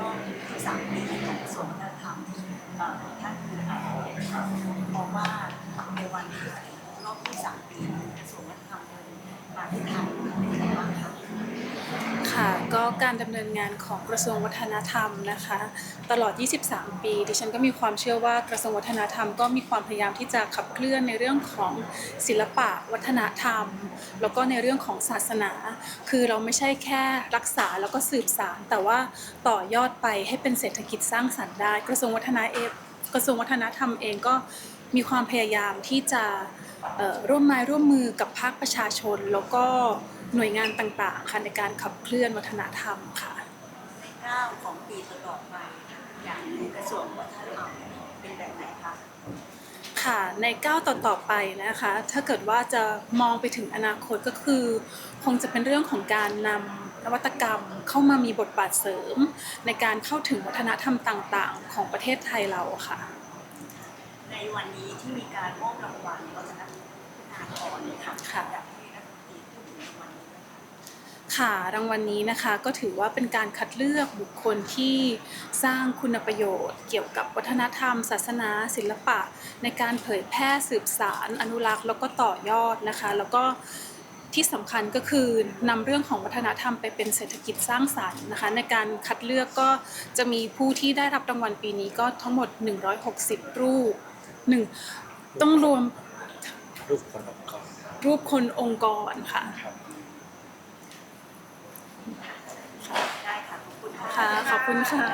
รอบสามปีของกระทรวงวัฒนธรรมเอ่อท่านคืออะไรมองว่าในวันที่รอบที่สามปีกระทรวงวัฒนธรรมเดินมาที่ไทยเป็นยังไงบ้างคะ ค่ะ ก็การดำเนินงานของกระทรวงวัฒนธรรมนะคะ ตลอด 23 ปีดิฉันก็มีความเชื่อว่ากระทรวงวัฒนธรรมก็มีความพยายามที่จะขับเคลื่อนในเรื่องของศิลปะวัฒนธรรม แล้วก็ในเรื่องของศาสนา คือเราไม่ใช่แค่รักษาแล้วก็สืบสานแต่ว่าต่อยอดไปให้เป็นเศรษฐกิจสร้างสรรค์ได้ กระทรวงวัฒนเอกระทรวงวัฒนธรรมเองก็ มีความพยายามที่จะเอ่อร่วมไม้ร่วมมือกับภาคประชาชน แล้วก็หน่วยงานต่างๆค่ะในการขับเคลื่อนวัฒนธรรมค่ะในก้าวของปีต่อๆไปอย่างในกระทรวงวัฒนธรรมเป็นแบบไหนคะค่ะในก้าวต่อๆไปนะคะ ถ้าเกิดว่าจะมองไปถึงอนาคตก็คือ คงจะเป็นเรื่องของการนำนวัตกรรมเข้ามามีบทบาทเสริม ในการเข้าถึงวัฒนธรรมต่างๆ ของประเทศไทยเราค่ะ ในวันนี้ที่มีการมอบรางวัลวัฒนธรรมเนี่ยค่ะค่ะ อยากให้รัฐมนตรีพูดถึงรางวัลนี้นะคะค่ะรางวัลนี้นะคะก็ถือว่าเป็นการคัดเลือกบุคคลที่สร้างคุณประโยชน์ เกี่ยวกับวัฒนธรรม ศาสนา ศิลปะ ในการเผยแพร่สืบสาร อนุรักษ์แล้วก็ต่อยอดนะคะ แล้วก็ที่สำคัญก็คือนำเรื่องของวัฒนธรรมไปเป็นเศรษฐกิจสร้างสรรค์นะคะ ในการคัดเลือกก็จะมีผู้ที่ได้รับรางวัลปีนี้ก็ทั้งหมด 160 รูป หนึ่งต้องรวมรูปคนองค์กรรูปคนองค์กรค่ะ ครับ ได้ค่ะ ขอบคุณค่ะ ค่ะ ขอบคุณค่ะ